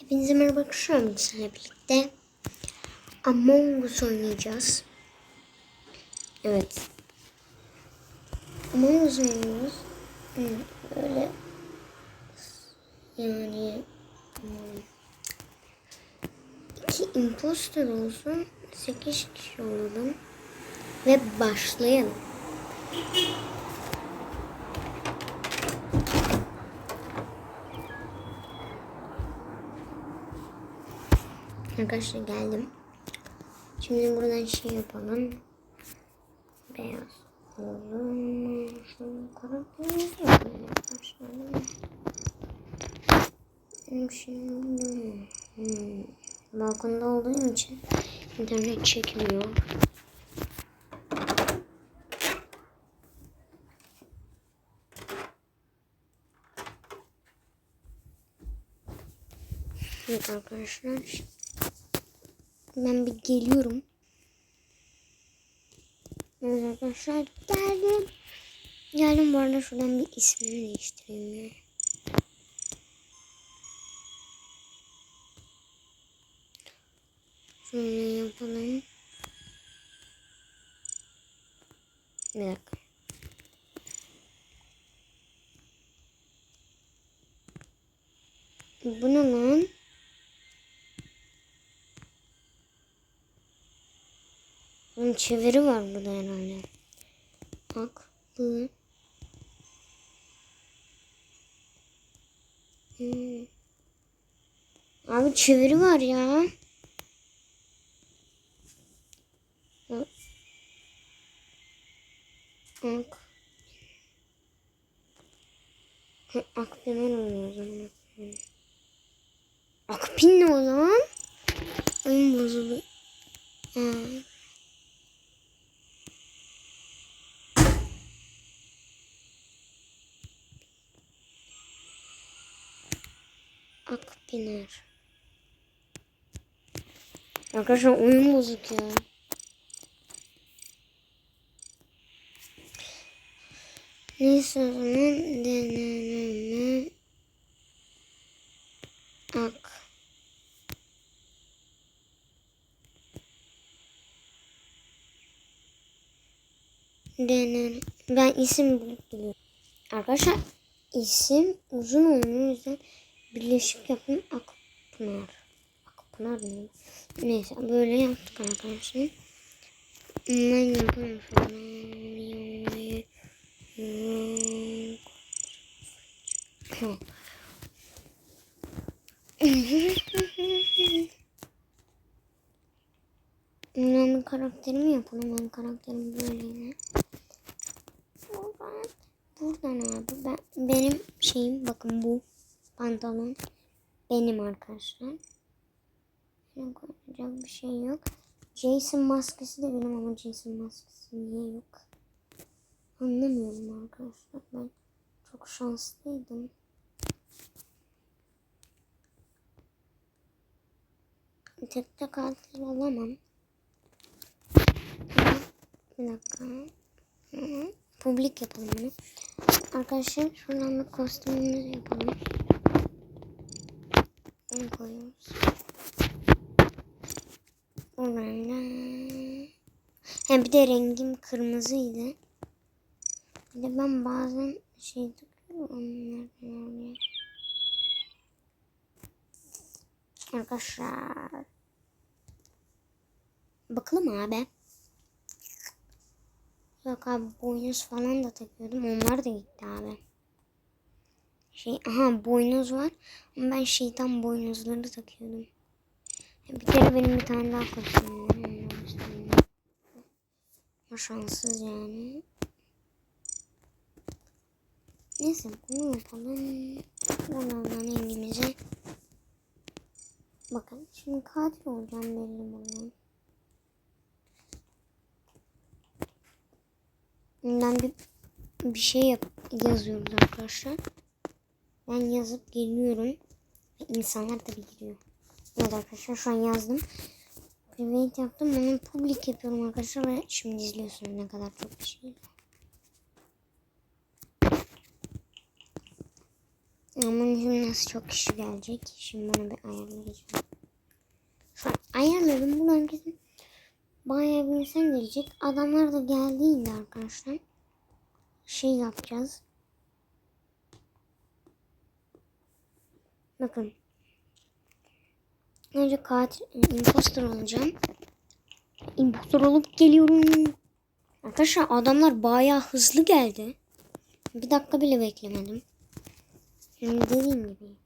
Hepinize merhaba arkadaşlar. Sizinle birlikte Among Us oynayacağız. Evet. Among Us oynuyoruz. Böyle yani hmm, iki imposter olsun. Sekiz kişi olalım. Ve başlayalım. Arkadaşlar geldim. Şimdi buradan şey yapalım. Beyaz olalım. Şunu karakterimizi yapalım arkadaşlar. Benim şimdi hmm. balkonda olduğum için internet çekmiyor. Evet arkadaşlar. Ben bir geliyorum. Evet arkadaşlar geldim. Geldim bu arada şuradan bir ismini değiştireyim ya. Şöyle yapalım. Bir dakika. Bu ne lan? Çeviri var burada herhalde. Aklı. Hmm. Abi çeviri var ya. Ak. Ak. Akpınar oluyor o zaman. Akpin ne o zaman? Oyun bozuldu. Ha. Akpınar. Arkadaşlar oyun bozuk ya. Neyse o zaman deneme ak. Dener. Ben isim bulup. Arkadaşlar isim uzun olmuyor o yüzden birleşik yapın Akpınar. Akpınar ne? Neyse böyle yaptık arkadaşlar. Ben yapayım şöyle. Hı. Ben karakterimi yapalım. Ben karakterim böyle. Buradan, buradan abi. Ben, benim şeyim bakın bu pantolon benim arkadaşlar. Benim koyacak bir şey yok. Jason maskesi de benim ama Jason maskesi niye yok? Anlamıyorum arkadaşlar. Ben çok şanslıydım. Tek de katil olamam. Bir dakika. Hı hı. Publik yapalım bunu. Arkadaşlar şuradan bir kostümümüzü yapalım. Bunu koyuyoruz. Buradan Hem bir de rengim kırmızıydı. Bir de ben bazen şey takıyorum onlardan oraya. Arkadaşlar. Bakalım abi. Yok abi boynuz falan da takıyordum. Onlar da gitti abi. Şey aha boynuz var. Ama ben şeytan boynuzları takıyordum. Bir kere benim bir tane daha kostümüm var. Ama şanssız yani. Neyse bunu yapalım. Buradan rengimizi. Bakın şimdi katil olacağım belli buradan. Ben bir, bir şey yap, yazıyoruz arkadaşlar. Ben yazıp geliyorum. İnsanlar tabii giriyor. Evet arkadaşlar şu an yazdım. Private yaptım. Onu public yapıyorum arkadaşlar. Ve şimdi izliyorsunuz ne kadar çok bir şey. Ama şimdi nasıl çok kişi gelecek. Şimdi bunu bir ayarlayacağım. Şu an ayarladım. Bu herkesin bayağı bir insan gelecek. Adamlar da geldiğinde arkadaşlar şey yapacağız. Bakın. Önce katil, imposter olacağım. Imposter olup geliyorum. Arkadaşlar adamlar bayağı hızlı geldi. Bir dakika bile beklemedim. Şimdi dediğim gibi.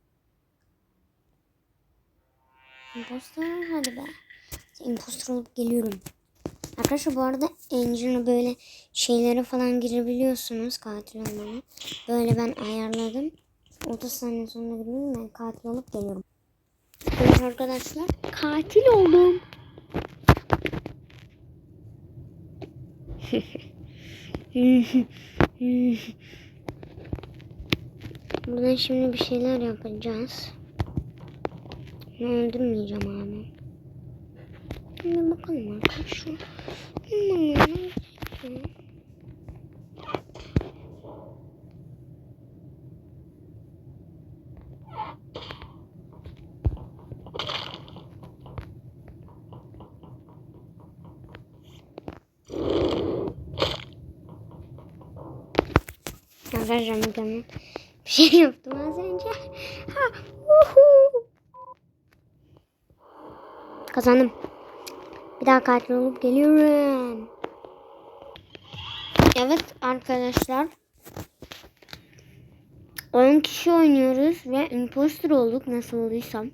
Imposter hadi be. Imposter olup geliyorum. Arkadaşlar bu arada engine'ı böyle şeylere falan girebiliyorsunuz katil olmanı. Böyle ben ayarladım. 30 saniye sonra giriyorum ben katil olup geliyorum. Evet arkadaşlar katil oldum. Buradan şimdi bir şeyler yapacağız. Ben öldürmeyeceğim abi. Şimdi bakalım arkadaşlar. Arkadaşlar mükemmel bir şey yaptım az önce. Ha, uhu. Kazandım. Bir daha katil olup geliyorum. Evet arkadaşlar. 10 kişi oynuyoruz ve imposter olduk nasıl olduysam.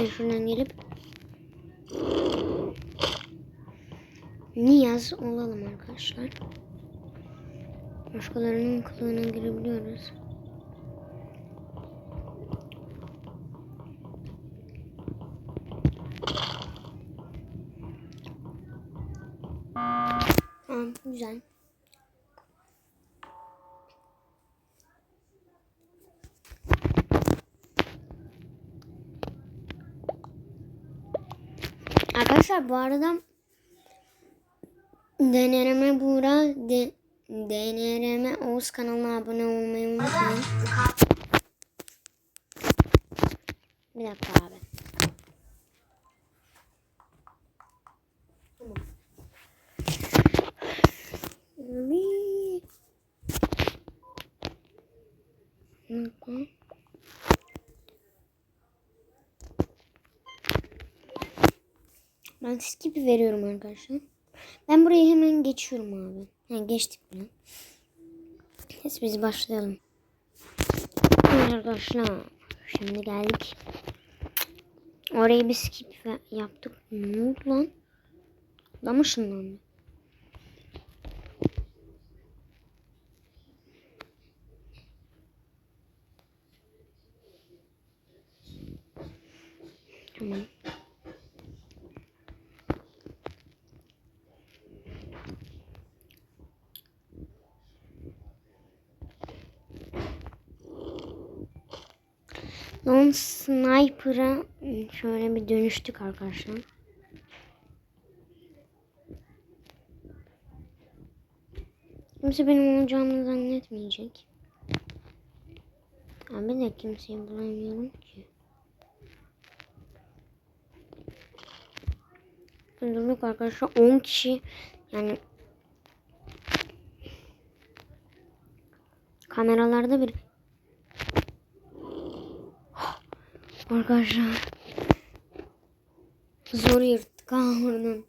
Ne şuradan gelip Niyaz olalım arkadaşlar. Başkalarının kılığına girebiliyoruz. Tamam güzel. Arkadaşlar bu arada DNRM Buğra de, DNRM Oğuz kanalına abone olmayı unutmayın. Bir dakika abi. Tamam. Bir- Bir dakika. Ben skip veriyorum arkadaşlar. Ben burayı hemen geçiyorum abi. Ha, geçtik bile. Neyse biz başlayalım. Evet arkadaşlar. Şimdi geldik. Orayı bir skip yaptık. Ne oldu lan? Adam ışınlandı. Tamam. Non Sniper'a şöyle bir dönüştük arkadaşlar. Kimse benim olacağımı zannetmeyecek. Abi de kimseyi bulamıyorum ki. Öldürdük arkadaşlar 10 kişi yani kameralarda bir Arkadaşlar. Zor yırttık ha oradan.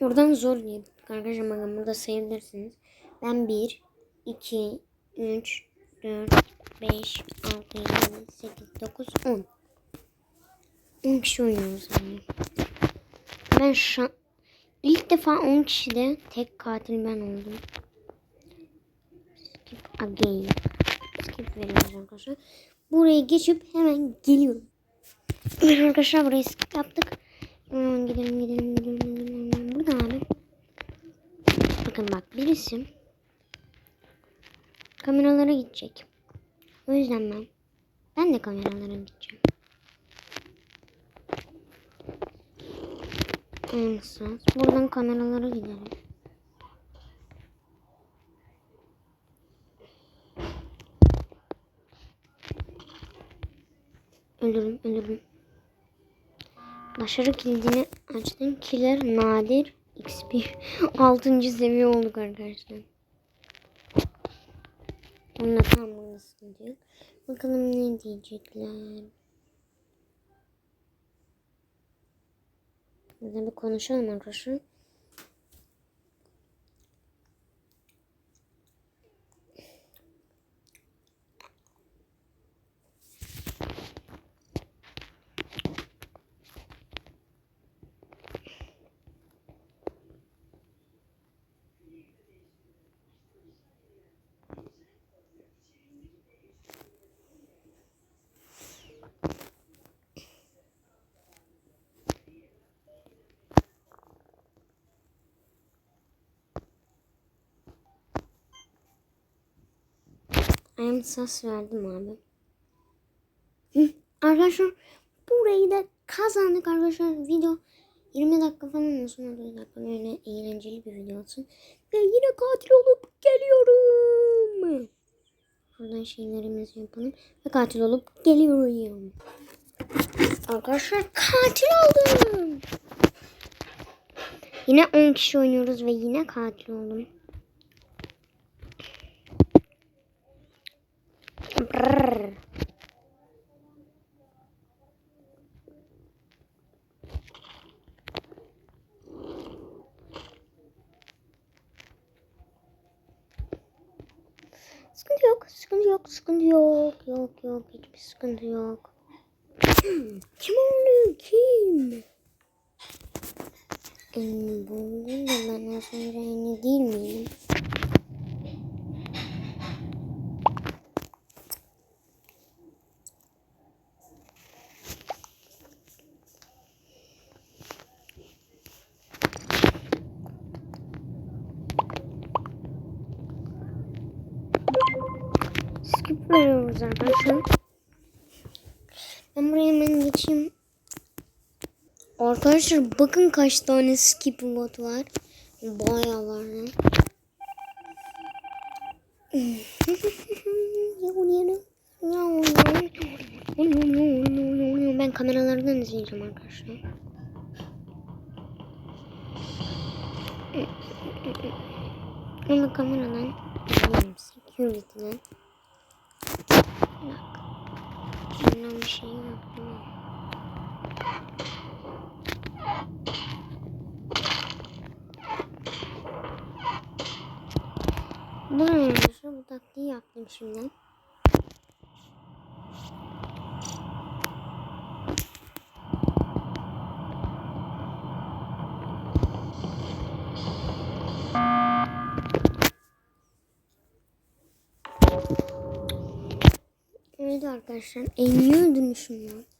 Oradan zor yırttık arkadaşlar. Bakın burada sayabilirsiniz. Ben 1, 2, 3, 4, 5, 6, 7, 8, 9, 10. 10 kişi oynuyoruz yani. Ben şu ilk defa 10 kişide tek katil ben oldum. Again. Skip veriyoruz arkadaşlar. Buraya geçip hemen geliyorum. Evet arkadaşlar burayı skip yaptık. Hemen gidelim gidelim gidelim gidelim. Burada abi. Bakın bak birisi kameralara gidecek. O yüzden ben Ben de kameralara gideceğim. Aynısı. Buradan kameralara gidelim. Ölürüm, ölürüm. Başarı kilidini açtın. Killer nadir XP 6. seviye olduk arkadaşlar. Onunla tam sıkıntı yok. Bakalım ne diyecekler. Burada bir konuşalım arkadaşlar. Ayağım sas verdim abi. Hı, arkadaşlar burayı da kazandık arkadaşlar. Video 20 dakika falan olsun. 30 dakika böyle eğlenceli bir video olsun. Ve yine katil olup geliyorum. Buradan şeylerimizi yapalım. Ve katil olup geliyorum. Arkadaşlar katil oldum. Yine 10 kişi oynuyoruz ve yine katil oldum. Sıkıntı yok, sıkıntı yok, sıkıntı yok. Yok yok, hiçbir sıkıntı yok. Kim oldu? Kim? En buldum da ben az önce aynı değil miyim? Skip veriyoruz arkadaşlar. Ben buraya hemen geçeyim. Arkadaşlar bakın kaç tane skip bot var. Bayağı var. Ben kameralardan izleyeceğim arkadaşlar. Ama kameradan izleyeyim. Security'den. Bak. Bundan bir şey yok değil mi? Bu ne arkadaşlar? Bu yaptım şimdi. Evet arkadaşlar. En iyi öldürmüşüm ya.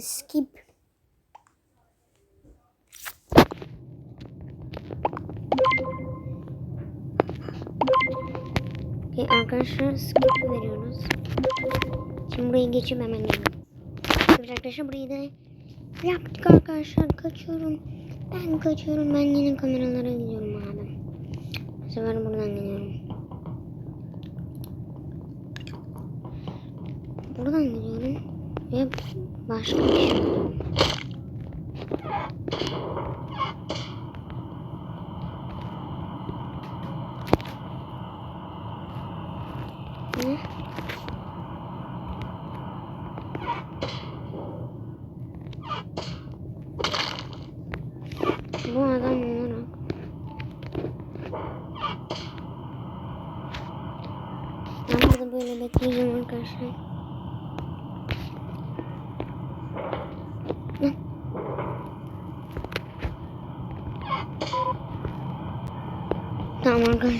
Skip. Okay, arkadaşlar skip veriyoruz. Şimdi burayı geçip hemen geliyorum. Evet arkadaşlar burayı da yaptık arkadaşlar. Kaçıyorum. Ben kaçıyorum. Ben yine kameralara gidiyorum abi. Bu sefer buradan gidiyorum. Buradan gidiyorum. Ve başka bir şey? Bu adam olarak Ben burada böyle bekleyeceğim arkadaşlar.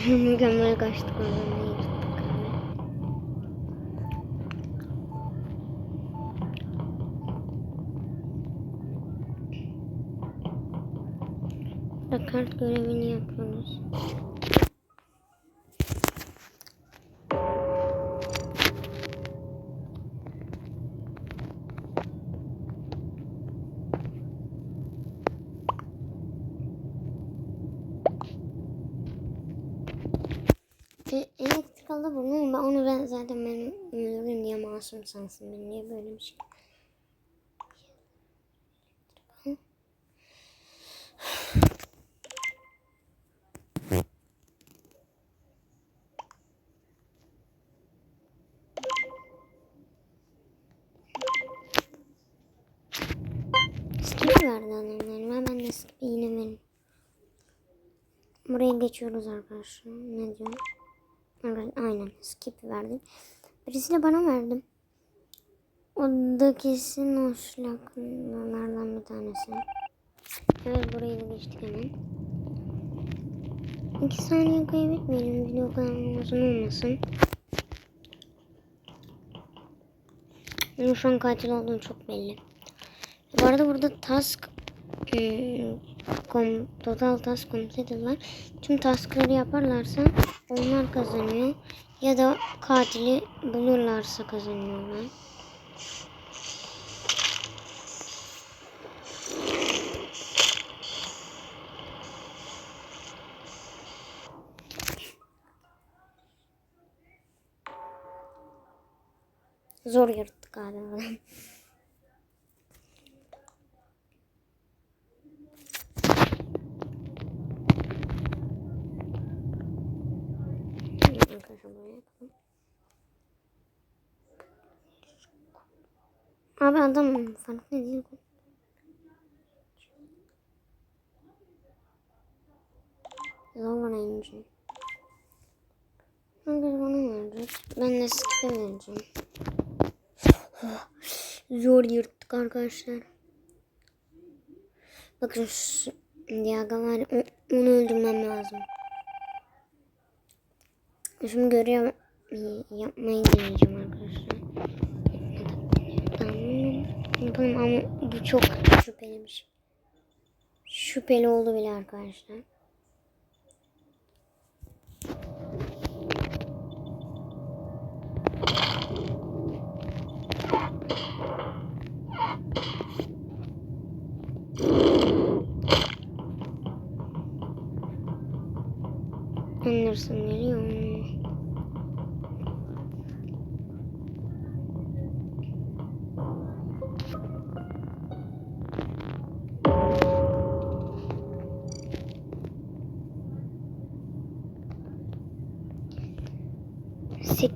Mükemmel kaçtık oradan ne yırttık abi. Dakar görevini yapıyoruz. E, aldı bunu ama ben onu ben zaten ben öldürdüm diye masum sansın beni niye böyle bir şey. Skip verdi ben yine veririm. Buraya geçiyoruz arkadaşlar. Ne diyor? Evet, aynen skip verdim. Birisi de bana verdim. O da kesin o şlaklardan bir tanesi. Evet burayı da geçtik hemen. İki saniye kaybetmeyelim. Video kadar uzun olmasın. Benim şu an katil olduğum çok belli. Bu arada burada task hmm, kom, total task completed. Tüm taskları yaparlarsa onlar kazanıyor. Ya da katili bulurlarsa kazanıyorlar. Zor yırttık galiba. Arkadaşlar buraya yapalım. Abi adam farklı değil. Zor ince. Herkes bana verecek. Ben de skip'e vereceğim. Zor yırttık arkadaşlar. Bakın şu Diaga var. Onu öldürmem lazım. Şimdi görev yapmayı deneyeceğim arkadaşlar. Tamam. Yapalım ama bu çok şüpheli bir şey. Şüpheli oldu bile arkadaşlar. Anderson geliyor. Sik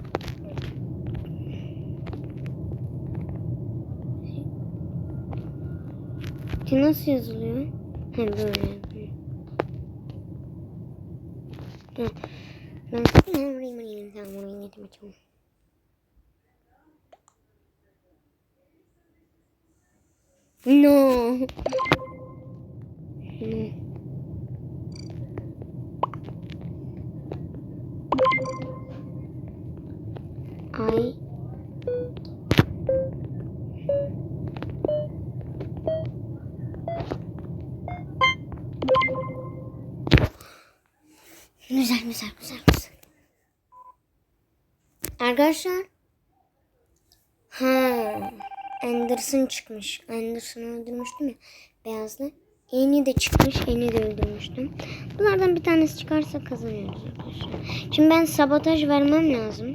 Ki nasıl yazılıyor? Ha böyle. Ha. Ben ben burayı burayı tamam burayı yedim açalım. No. No. I Güzel güzel güzel güzel. Arkadaşlar. Ha. Anderson çıkmış. Anderson'ı öldürmüştüm ya. Beyazlı. Eni de çıkmış. Eni de öldürmüştüm. Bunlardan bir tanesi çıkarsa kazanıyoruz arkadaşlar. Şimdi ben sabotaj vermem lazım.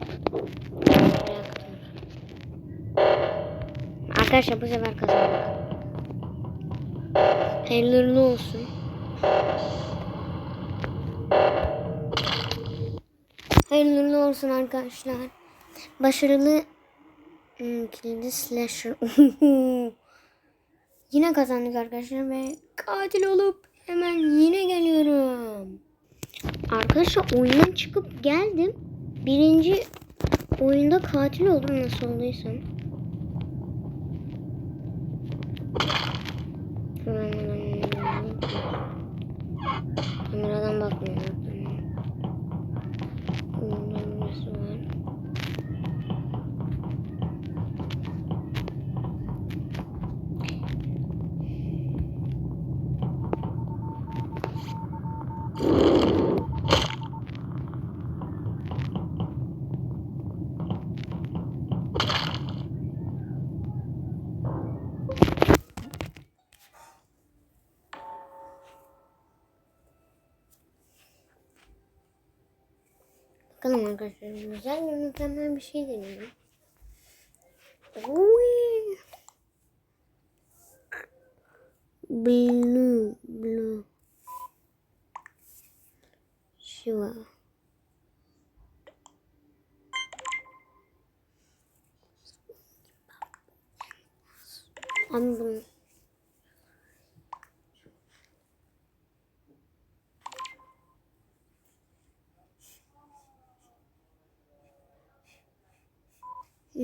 Arkadaşlar bu sefer kazandık. Hayırlı olsun. Hayırlı olsun arkadaşlar. Başarılı hmm, kilidi slasher. yine kazandık arkadaşlar ve katil olup hemen yine geliyorum. Arkadaşlar oyundan çıkıp geldim. Birinci oyunda katil oldum nasıl olduysam. Kameradan bakmıyorum. Neresi var? Bakalım arkadaşlar güzel ve mükemmel bir şey deniyorum. Uy. Blue, blue. Shiva. Abi bunu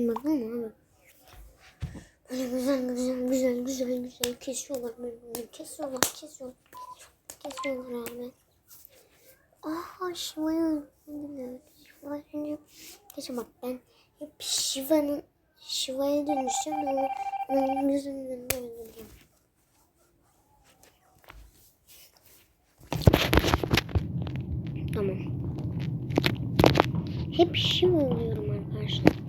Bakalım abi. Böyle güzel güzel güzel güzel güzel kesiyorlar böyle kesiyorlar kesiyorlar kesiyorlar abi. Aha Şiva'yı şimdi Geçen bak ben hep Şiva'nın Şiva'ya dönüşeceğim ve onun yüzünden öldüreceğim. Tamam. Hep Şiva oluyorum arkadaşlar.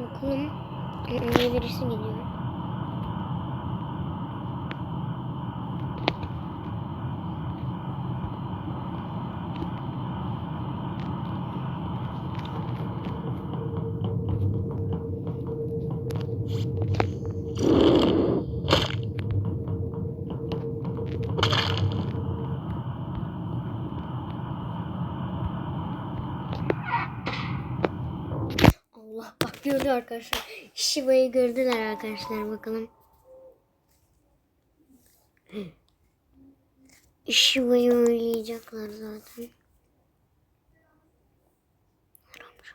Bakalım. Oraya birisi geliyor. Gördü arkadaşlar. Shiva'yı gördüler arkadaşlar bakalım. Shiva'yı oynayacaklar zaten. Naramcı.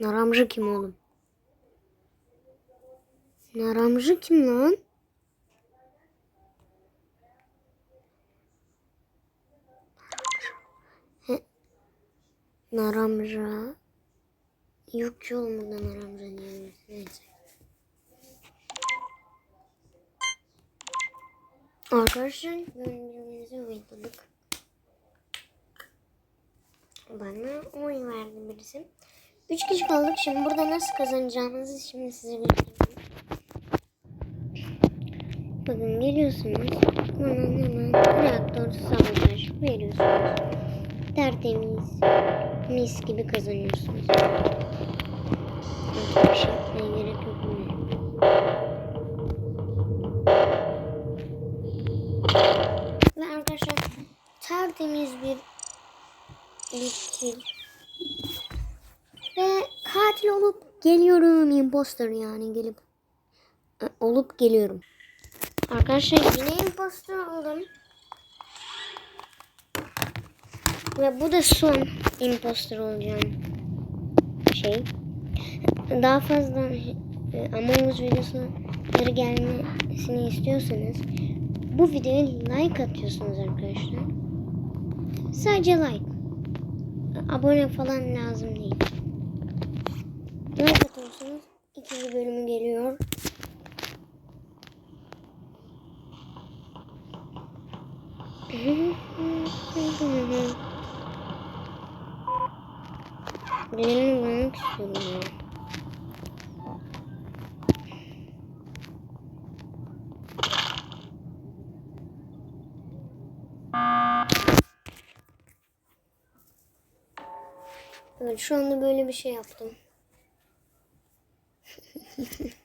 Naramcı kim oğlum? Naramcı kim lan? Naramcı. Yok ki oğlum buradan diyebiliriz. Neyse. Arkadaşlar birbirimize oynadık. Bana oy verdi birisi. Üç kişi kaldık. Şimdi burada nasıl kazanacağımızı şimdi size göstereyim. Bakın geliyorsunuz. Hemen hemen reaktör sabotaj veriyorsunuz. Tertemiz. Mis gibi kazanıyorsunuz. Bir şey yapmaya gerek yok mu? Ve arkadaşlar tertemiz bir ilk Ve katil olup geliyorum. Imposter yani gelip olup geliyorum. Arkadaşlar yine imposter oldum. Ve bu da son imposter olacağım şey. Daha fazla e, Among Us videoları gelmesini istiyorsanız bu videoya like atıyorsunuz arkadaşlar. Sadece like. Abone falan lazım değil. Like atıyorsunuz. ikinci bölümü geliyor. Birini bulmak istiyorum. Evet şu anda böyle bir şey yaptım.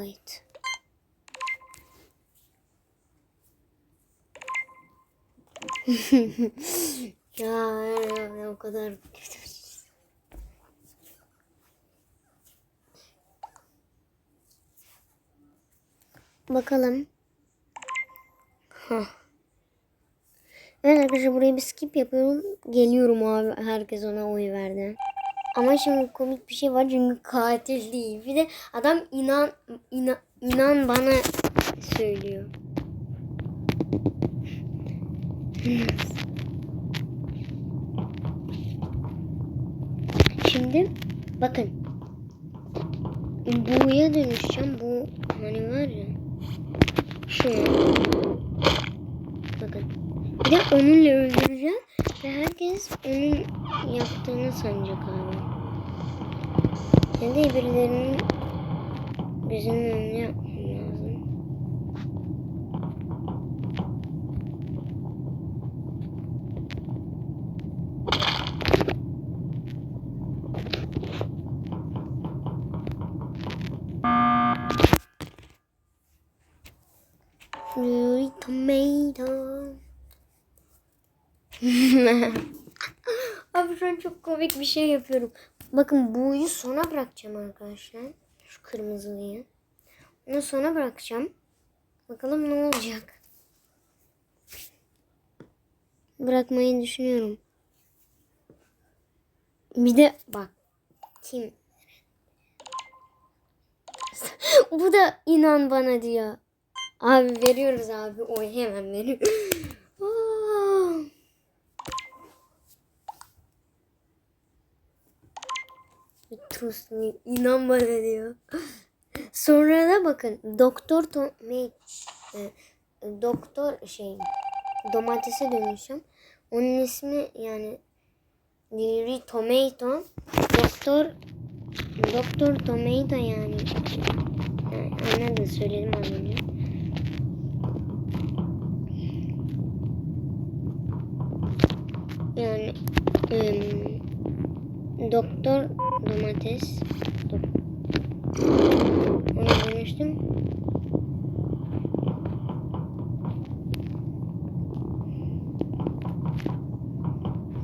White. ya, ya, ya o kadar. Bakalım. Ha. Evet arkadaşlar buraya bir skip yapıyorum. Geliyorum abi. Herkes ona oy verdi. Ama şimdi komik bir şey var çünkü katil değil. Bir de adam inan inan, inan bana söylüyor. Şimdi bakın. buğuya dönüşeceğim. Bu hani var ya. Şu. Bakın. Bir de onunla öldüreceğim. Ve herkes onun yaptığını sanacak abi. Ya da birilerinin bizim onu yapmam lazım. Really tomato. Abi şu an çok komik bir şey yapıyorum. Bakın buğuyu sona bırakacağım arkadaşlar. Şu kırmızılıyı. Onu sona bırakacağım. Bakalım ne olacak. Bırakmayı düşünüyorum. Bir de bak. Kim? Bu da inan bana diyor. Abi veriyoruz abi. Oy hemen veriyor. Me. inan bana diyor. Sonra da bakın Doktor Tom e, Doktor şey domatese dönüşüm. Onun ismi yani Diri Tomato Doktor Doktor Tomato yani. yani anladın söyledim az. Yani Doktor Domates. Dok- Ona dönüştüm.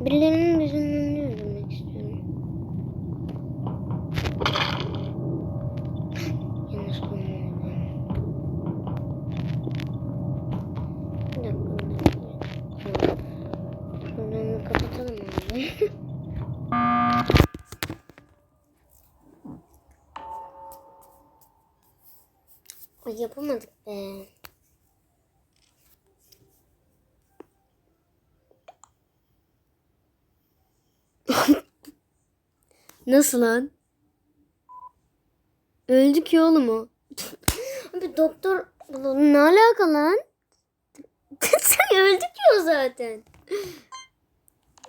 Birilerinin gözünün önünde öldürmek istiyorum. Yanlış kullanmadım. Bir dakika, bir dakika. Şuradan bir kapatalım abi. Ay yapamadık be. Nasıl lan? Öldü ki oğlum o. Abi doktor ne alaka lan? Öldü ki o zaten.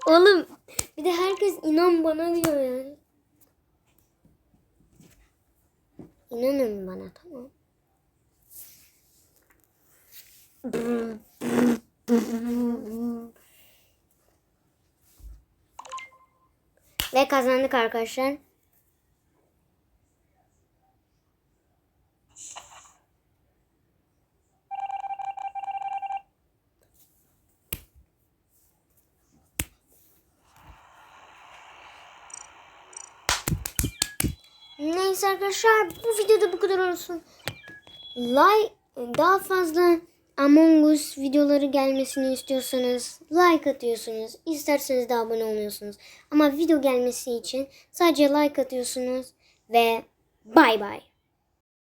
Oğlum bir de herkes inan bana diyor ya. İnanın bana tamam. Ve kazandık arkadaşlar. Neyse arkadaşlar bu videoda bu kadar olsun. Like daha fazla Among Us videoları gelmesini istiyorsanız like atıyorsunuz. İsterseniz de abone olmuyorsunuz. Ama video gelmesi için sadece like atıyorsunuz ve bay bay.